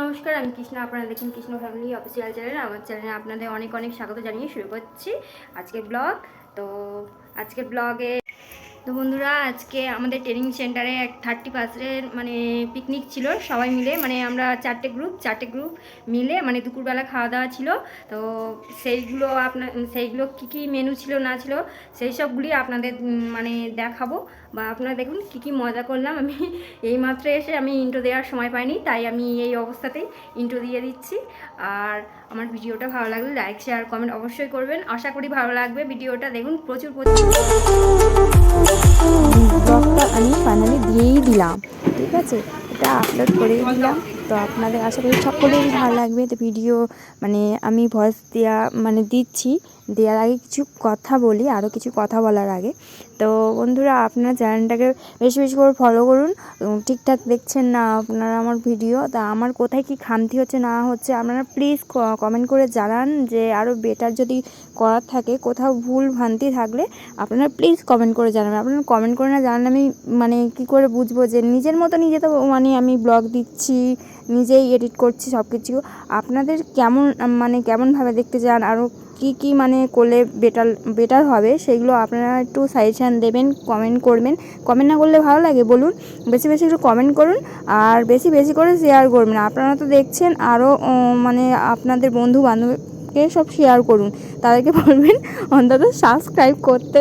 নমস্কার, আমি কৃষ্ণ। আপনারা দেখুন কৃষ্ণ ফ্যামিলি অফিসিয়াল চ্যানেল আমার চ্যানেলে আপনাদের অনেক অনেক স্বাগত জানিয়ে শুরু করছি আজকের ব্লগ তো আজকের ব্লগে তো বন্ধুরা, আজকে আমাদের ট্রেনিং সেন্টারে এক থার্টি পার্সেন্টের মানে পিকনিক ছিল, সবাই মিলে মানে আমরা চারটে গ্রুপ চারটে গ্রুপ মিলে মানে দুপুরবেলা খাওয়া দাওয়া ছিল। তো সেইগুলো আপনার সেইগুলো কী কী মেনু ছিল না ছিল, সেই সবগুলি আপনাদের মানে দেখাবো। বা আপনারা দেখুন কী কী মজা করলাম। আমি এইমাত্র এসে আমি ইন্ট্রো দেওয়ার সময় পাইনি, তাই আমি এই অবস্থাতেই ইন্ট্রো দিয়ে দিচ্ছি। আর আমার ভিডিওটা ভালো লাগলে লাইক শেয়ার কমেন্ট অবশ্যই করবেন। আশা করি ভালো লাগবে ভিডিওটা। দেখুন প্রচুর প্রচুর। ব্লগটা আমি ফাইনালি দিয়েই দিলাম, ঠিক আছে? এটা আপলোড করে দিলাম। তো আপনাদের আশা করি সকলেরই ভালো লাগবে। তো ভিডিও মানে আমি ভয়েস দেওয়া মানে দিচ্ছি। দেওয়ার আগে কিছু কথা বলি আরও কিছু কথা বলার আগে। তো বন্ধুরা, আপনার চ্যানেলটাকে বেশি বেশি করে ফলো করুন। ঠিকঠাক দেখছেন না আপনারা আমার ভিডিও তা আমার কোথায় কি খামতি হচ্ছে না হচ্ছে আপনারা প্লিজ কমেন্ট করে জানান যে আরও বেটার যদি করার থাকে, কোথাও ভুল ভ্রান্তি থাকলে আপনারা প্লিজ কমেন্ট করে জানাবেন। আপনারা কমেন্ট করে না জানান আমি মানে কি করে বুঝব যে নিজের মতো নিজে তো মানে আমি ব্লগ দিচ্ছি, নিজেই এডিট করছি সব কিছু আপনাদের কেমন মানে কেমনভাবে দেখতে চান আরও কি কি মানে করলে বেটার বেটার হবে সেগুলো আপনারা একটু সাজেশান দেবেন কমেন্ট করবেন। কমেন্ট না করলে ভালো লাগে, বলুন। বেশি বেশি একটু কমেন্ট করুন আর বেশি বেশি করে শেয়ার করবেন। আপনারা তো দেখছেন আরও মানে আপনাদের বন্ধু বান্ধবকে সব শেয়ার করুন। তাদেরকে বলবেন অন্তত সাবস্ক্রাইব করতে,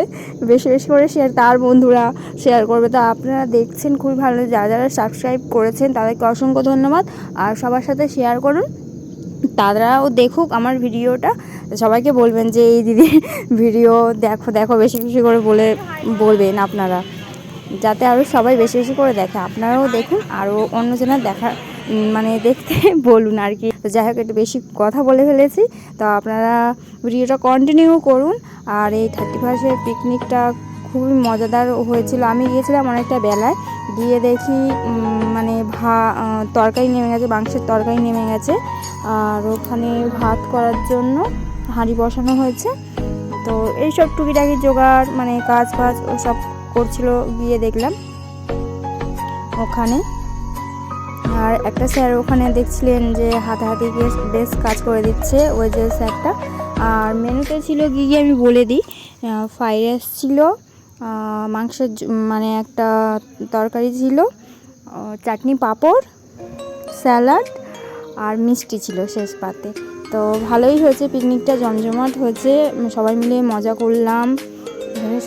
বেশি বেশি করে শেয়ার তার বন্ধুরা শেয়ার করবে। তো আপনারা দেখছেন খুবই ভালো, যারা যারা সাবস্ক্রাইব করেছেন তাদেরকে অসংখ্য ধন্যবাদ। আর সবার সাথে শেয়ার করুন, তারাও দেখুক আমার ভিডিওটা সবাইকে বলবেন যে, এই দিদির ভিডিও দেখো দেখো বেশি বেশি করে বলে, বলবেন আপনারা। যাতে আরও সবাই বেশি বেশি করে দেখে। আপনারাও দেখুন আরও অন্যজনের দেখা মানে দেখতে বলুন আর কি। যাই হোক, একটু বেশি কথা বলে ফেলেছি। তো আপনারা ভিডিওটা কন্টিনিউ করুন। আর এই থার্টি ফার্স্টের পিকনিকটা খুবই মজাদার হয়েছিল। আমি গিয়েছিলাম অনেকটা বেলায়। গিয়ে দেখি মানে ভা তরকারি নেমে গেছে, মাংসের তরকারি নেমে গেছে। আর ওখানে ভাত করার জন্য হাঁড়ি বসানো হয়েছে। তো এইসব টুকিটাকি জোগাড় মানে কাজ ফাজ ওসব করছিল, গিয়ে দেখলাম ওখানে। আর একটা স্যার ওখানে দেখছিলেন যে হাতে হাতে গিয়ে বেশ কাজ করে দিচ্ছে ওই যে স্যারটা। আর মেনুতে ছিল গিয়ে গিয়ে আমি বলে দিই। ফ্রাইড রাইস ছিল মাংসের মানে একটা তরকারি ছিল চাটনি পাঁপড়, স্যালাড আর মিষ্টি ছিল শেষ পাতে। তো ভালোই হয়েছে, পিকনিকটা জমজমাট হয়েছে সবাই মিলে মজা করলাম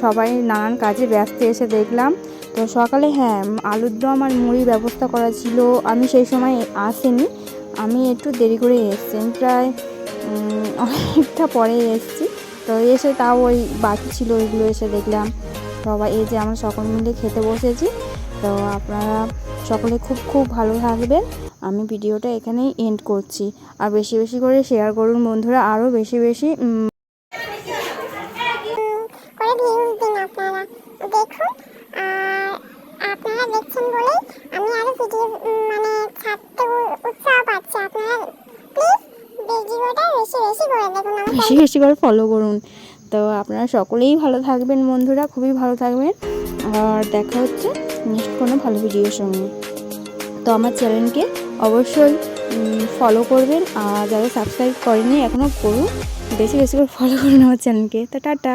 সবাই নানান কাজে ব্যস্ত এসে দেখলাম। তো সকালে হ্যাঁ আলুর দম আর মুড়ির ব্যবস্থা করা ছিল, আমি সেই সময় আসিনি, আমি একটু দেরি করে এসেছি প্রায় অনেকটা পরে এসেছি, তো এসে তাও ওই বাকি ছিল ওইগুলো এসে দেখলাম। সবাই এই যে আমরা সকল মিলে খেতে বসেছি, তো আপনারা সকলে খুব খুব ভালো থাকবেন। আমি ভিডিওটা এখানেই এন্ড করছি। আর বেশি বেশি করে শেয়ার করুন বন্ধুরা আরও বেশি বেশি উম, করে ভিউজ দিন আপনারা। দেখুন আর আপনারা দেখছেন বলেই আমি আরও ভিডিও মানে ছাড়তে উৎসাহ পাচ্ছি। আপনারা প্লিজ ভিডিওটা বেশি বেশি করে দেখুন বেশি বেশি করে ফলো করুন। তো আপনারা সকলেই ভালো থাকবেন বন্ধুরা খুবই ভালো থাকবেন। আর দেখা হচ্ছে নেক্সট কোনো ভালো ভিডিওর সঙ্গে। তো আমার চ্যানেলকে অবশ্যই ফলো করবেন। আর যারা সাবস্ক্রাইব করেনি এখনও করুন। বেশি বেশি করে ফলো করুন আমার চ্যানেলকে তো টাটা